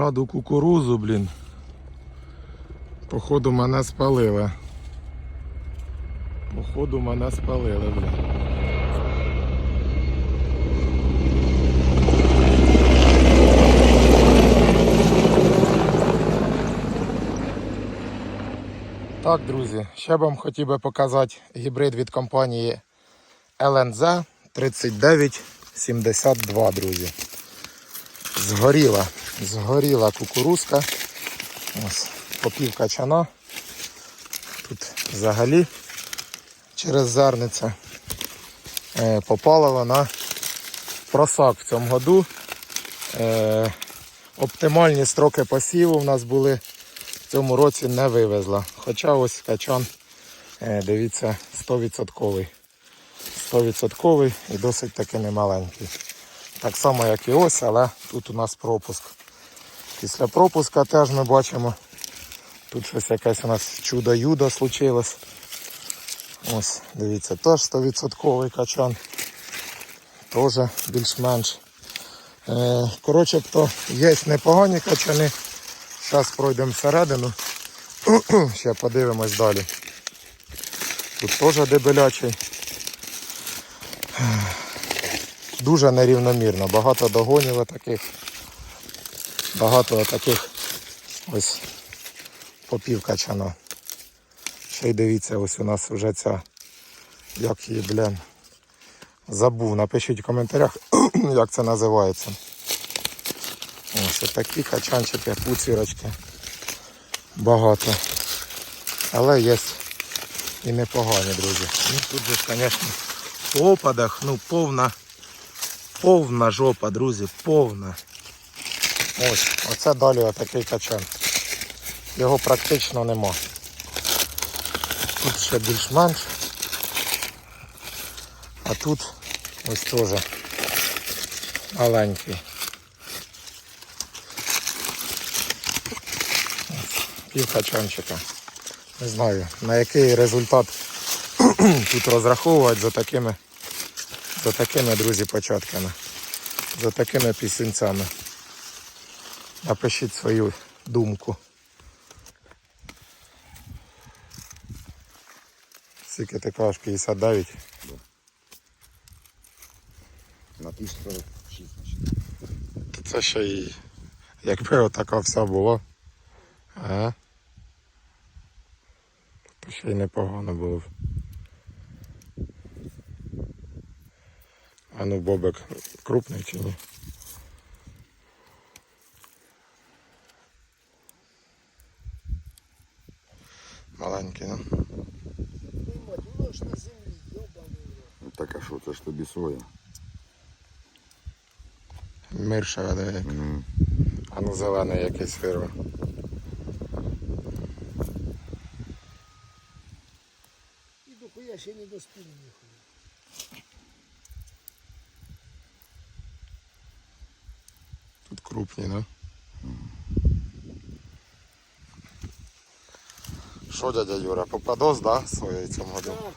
Краду кукурузу, блін. Походу мене спалили. Походу мене спалили, блін. Так, друзі, ще б вам хотів би показати гібрид від компанії LNZ 3972, друзі. Згоріла, згоріла кукурузка. Ось попів качана. Тут взагалі через зерниця е, попала вона в просак в цьому году. Е, оптимальні строки посіву в нас були в цьому році не вивезла. Хоча ось качан, е, дивіться, 100%. 100% і досить таки немаленький. Так само, як і ось, але тут у нас пропуск. Після пропуска теж ми бачимо, тут щось якесь у нас чудо-юдо случилось. Ось, дивіться, теж 100% качан. Теж більш-менш. Е, коротше, то є непогані качани. Зараз пройдемо всередину. Ще подивимось далі. Тут теж дебелячий. Дуже нерівномірно. Багато догонів таких. Багато таких ось попів качана. Ще й дивіться, ось у нас вже ця, як її, блін, забув. Напишіть в коментарях, як це називається. Ось такі качанчики, пуцірочки. Багато. Але є і непогані, друзі. Ну, тут же, звісно, в опадах, ну, повна, повна жопа, друзі, повна. Ось, оце далі отакий качан. Його практично нема. Тут ще більш-менш. А тут ось теж маленький. Пів качанчика. Не знаю, на який результат тут розраховувати за такими, за такими, друзі, початками, за такими пісенцями. Напишіть свою думку. Скільки ти кажеш, 59? На 1046, значить. Це ще і якби отака вся була. А? То ще й непогано було б. А ну бобик крупний чи ні? Маленький, ну. Воно ж на землі, йобаний. Ну так а що, це ж тобі соя. Мирша, але як. М. А ну зелений якийсь вирве. І дохуя ще не доспів ніхуя. Тут крупні, да? Що, дядя Юра, попадос, да, соя цьому году? Так,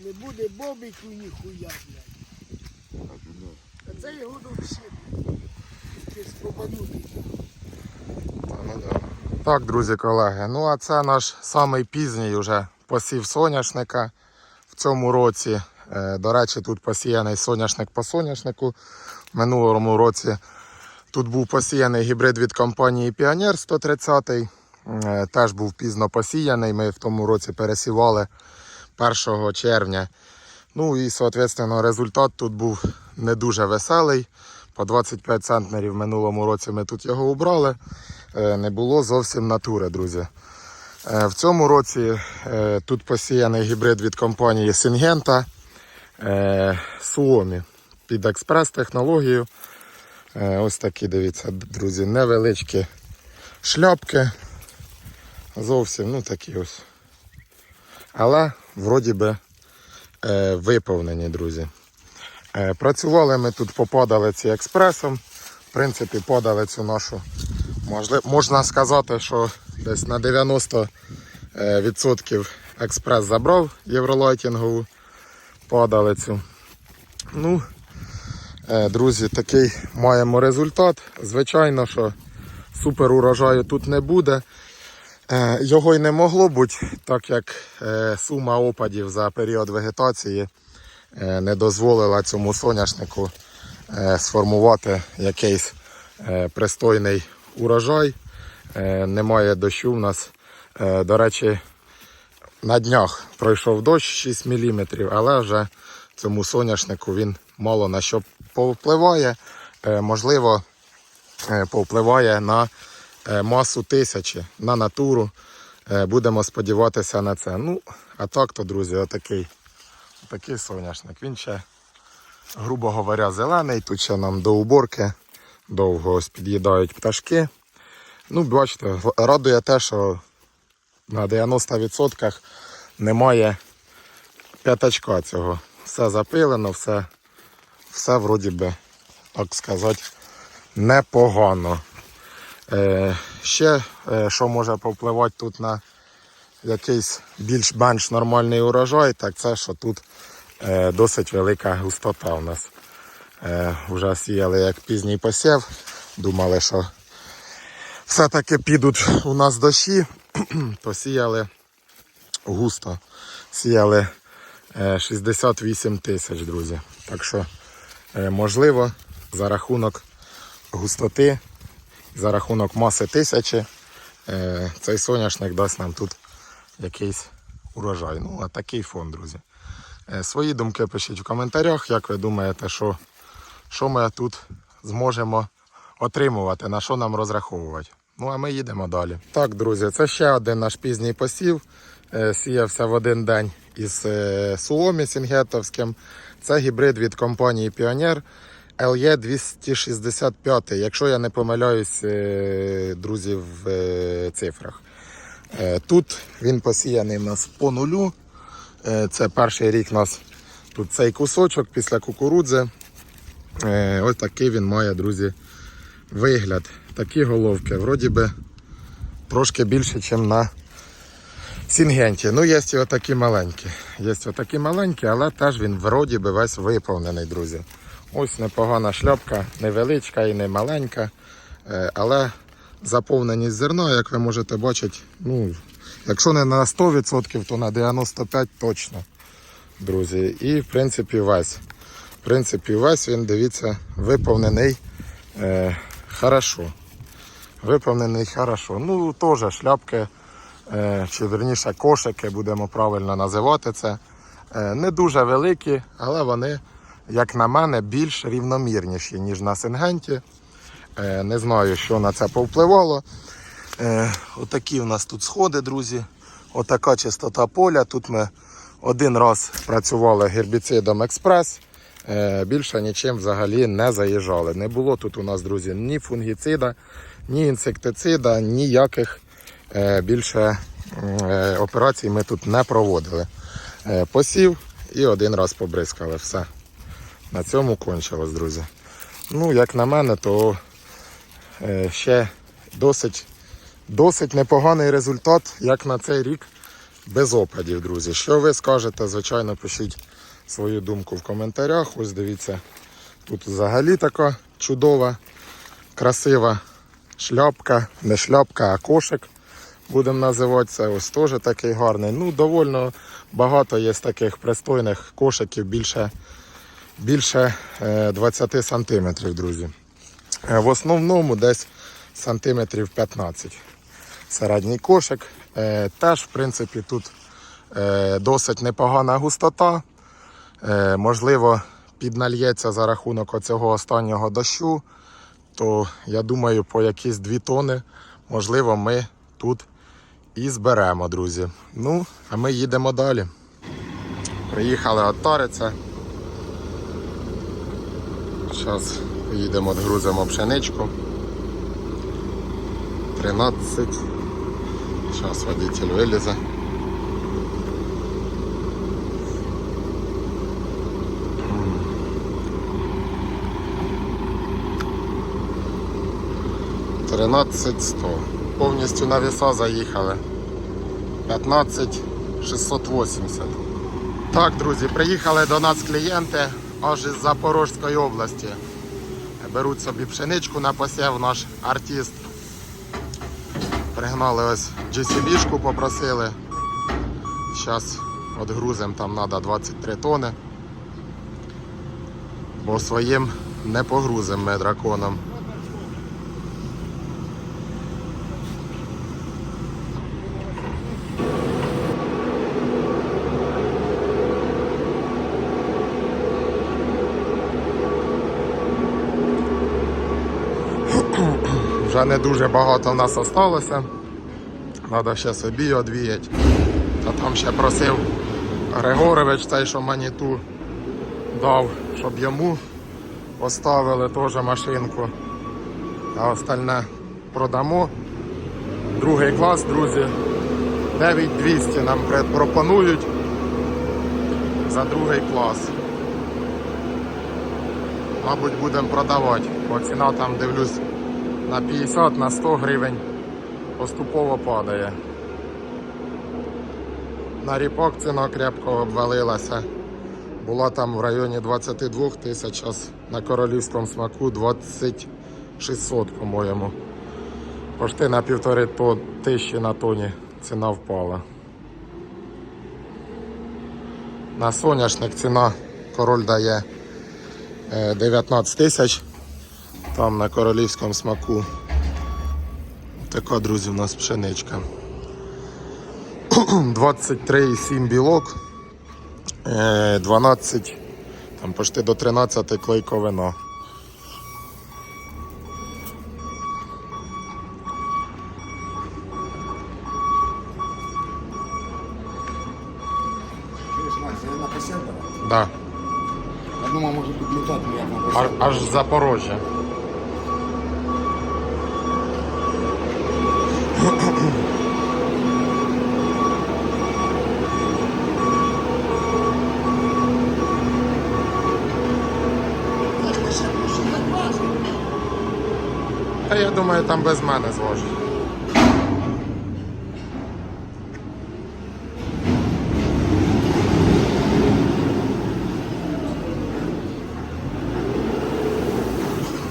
не буде бобику ніхуя, блядь. А це його до всі. Десь попадути. Ну. Так, друзі, колеги, ну а це наш самий пізній уже посів соняшника в цьому році. Е, До речі, тут посіяний соняшник по соняшнику. В минулому році тут був посіяний гібрид від компанії Піонер 130. Е, Теж був пізно посіяний. Ми в тому році пересівали 1 червня. Ну і, соответственно, результат тут був не дуже веселий. По 25 центнерів в минулому році ми тут його убрали. Е, Не було зовсім натури, друзі. Е, В цьому році тут посіяний гібрид від компанії е, Suomi під експрес-технологію. Ось такі, дивіться, друзі, невеличкі шляпки. Зовсім, ну такі ось. Але вроді би е, виповнені, друзі. Е, Працювали ми тут по падалиці експресом. В принципі, падалицю нашу можна сказати, що десь на 90% е, експрес забрав євролайтінгову падалицю. Ну, е, друзі, такий маємо результат. Звичайно, що супер урожаю тут не буде. Е, Його й не могло бути, так як е, сума опадів за період вегетації е, не дозволила цьому соняшнику сформувати якийсь пристойний урожай. Немає дощу в нас. До речі, на днях пройшов дощ 6 мм, але вже цьому соняшнику він мало на що повпливає. Можливо, повпливає на масу тисячі, на натуру. Е, Будемо сподіватися на це. Ну, а так то, друзі, отакий, отакий соняшник. Він ще, грубо говоря, зелений. Тут ще нам до уборки довго ось під'їдають пташки. Ну, бачите, радує те, що на 90% немає п'ятачка цього. Все запилено, все, все вроді би, так сказати, непогано. Е, ще е, що може повпливати тут на якийсь більш-менш нормальний урожай, так це, що тут е, досить велика густота у нас. Вже сіяли як пізній посів, думали, що все-таки підуть у нас дощі, то сіяли густо. Сіяли е, 68 тисяч, друзі. Так що, можливо, за рахунок густоти, за рахунок маси тисячі, е, цей соняшник дасть нам тут якийсь урожай. Ну, а такий фон, друзі. Е, Свої думки пишіть в коментарях, як ви думаєте, що, що ми тут зможемо отримувати, на що нам розраховувати. Ну а ми їдемо далі. Так, друзі, це ще один наш пізній посів. Е, Сіявся в один день із Суомі Сінгетовським. Це гібрид від компанії Піонер LE 265. Якщо я не помиляюсь, е, друзі, в е, цифрах. Е, Тут він посіяний в нас по нулю. Це перший рік у нас тут цей кусочок після кукурудзи. Ось такий він має, друзі, вигляд. Такі головки. Вроді би трошки більше, ніж на Сінгенті. Ну, є і отакі маленькі. Є отакі маленькі, але теж він вроді би весь виповнений, друзі. Ось непогана шляпка, невеличка і не маленька. Е, Але заповненість зерна, як ви можете бачити, ну, якщо не на 100%, то на 95% точно, друзі. І в принципі весь. В принципі, весь він, дивіться, виповнений е, хорошо. Виповнений хорошо. Ну, теж шляпки, е, чи верніше кошики, будемо правильно називати це. Е, не дуже великі, але вони, як на мене, більш рівномірніші, ніж на Сингенті. Е, не знаю, що на це повпливало. Е, отакі у нас тут сходи, друзі. Отака чистота поля. Тут ми один раз працювали гербіцидом експрес. Е, більше нічим взагалі не заїжджали. Не було тут у нас, друзі, ні фунгіцида, ні інсектицида, ніяких більше операцій ми тут не проводили. Посів і один раз побризкали. Все. На цьому кончилось, друзі. Ну, як на мене, то е, ще досить, досить непоганий результат, як на цей рік без опадів, друзі. Що ви скажете, звичайно, пишіть свою думку в коментарях. Ось дивіться, тут взагалі така чудова, красива шляпка, не шляпка, а кошик. Будемо називати це. Ось теж такий гарний. Ну, довольно багато є таких пристойних кошиків більше, більше е, 20 сантиметрів, друзі. Е, В основному десь сантиметрів 15. Середній кошик. Е, Теж, в принципі, тут е, досить непогана густота. Е, Можливо, піднальється за рахунок оцього останнього дощу. То я думаю, по якісь 2 тони, можливо, ми тут і зберемо, друзі. Ну, а ми їдемо далі. Приїхали отариться. Зараз їдемо, відгрузимо пшеничку. 13. Зараз водитель вилізе. Тринадцять сто. Повністю на віса заїхали. 15 680. Так, друзі, приїхали до нас клієнти аж із Запорожської області. Беруть собі пшеничку на посів наш артист. Пригнали ось GCB-шку попросили. Зараз відгрузимо, там треба 23 тони. Бо своїм не погрузимо ми драконом. Вже не дуже багато в нас осталося. Треба ще собі одвіяти. Та там ще просив Григорович, цей, що маніту дав, щоб йому поставили теж машинку. А остальне продамо. Другий клас, друзі. 9200 нам пропонують за другий клас. Мабуть, будемо продавати, бо ціна там дивлюсь на 50 на 100 гривень поступово падає. На ріпак ціна крепко обвалилася. Була там в районі 22 тисяч, зараз на королівському смаку 2600, по-моєму. Пошти на півтори тисячі на тоні ціна впала. На соняшник ціна король дає е, 19 тисяч. Там на королівському смаку. Така, друзі, у нас пшеничка. 23,7 білок, е, 12, там почти до 13 клейковина. Да. Я думав, може тут літати, ну як на Аж, аж з Запорожжя. Та я думаю, там без мене зложить.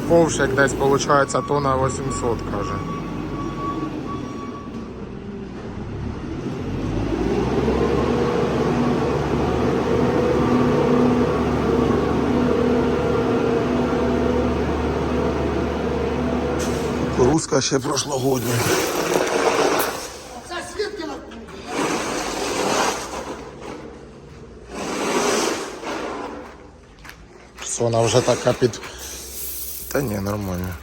Ковшик десь виходить тонна 800, каже. Кукурузка ще прошлогодня. Сона вже така під. Та ні, нормально.